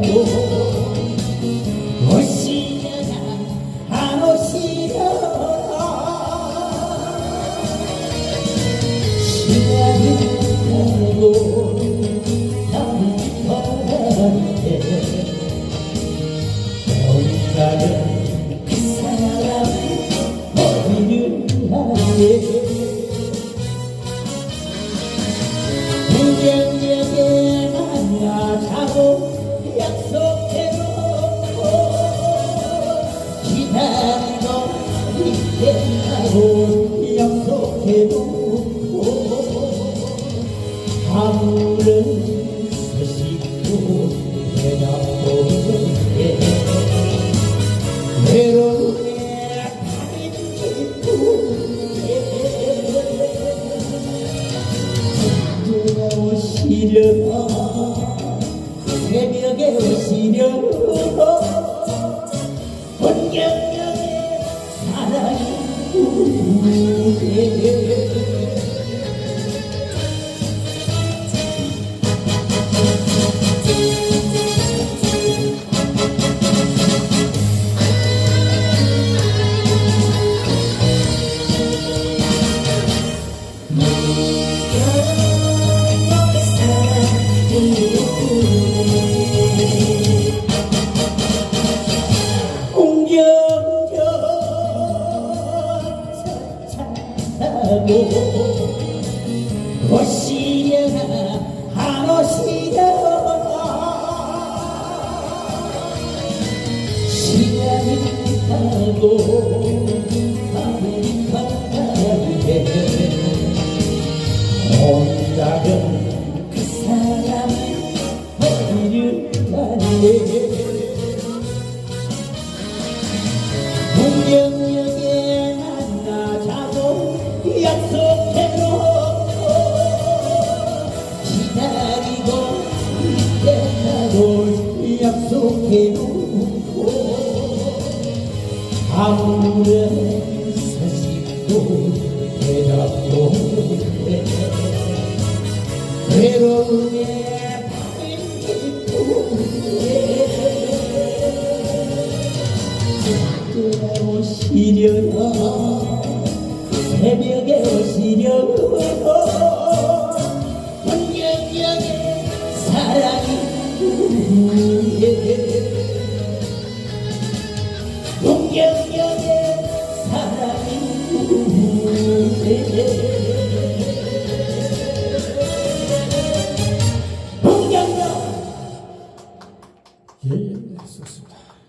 bom 약속해놓고 기다리고 있겠다고 약속해놓고 아무런 소식도 없게 외로움에 파인 기쁘게 오시려 새벽에 오시려 본격적인 사랑이 공경 전 찾아고 오시려 약속해 놓고 아무런 소식도 대답도 못해 외로움에 오시려나 새벽에 오시려나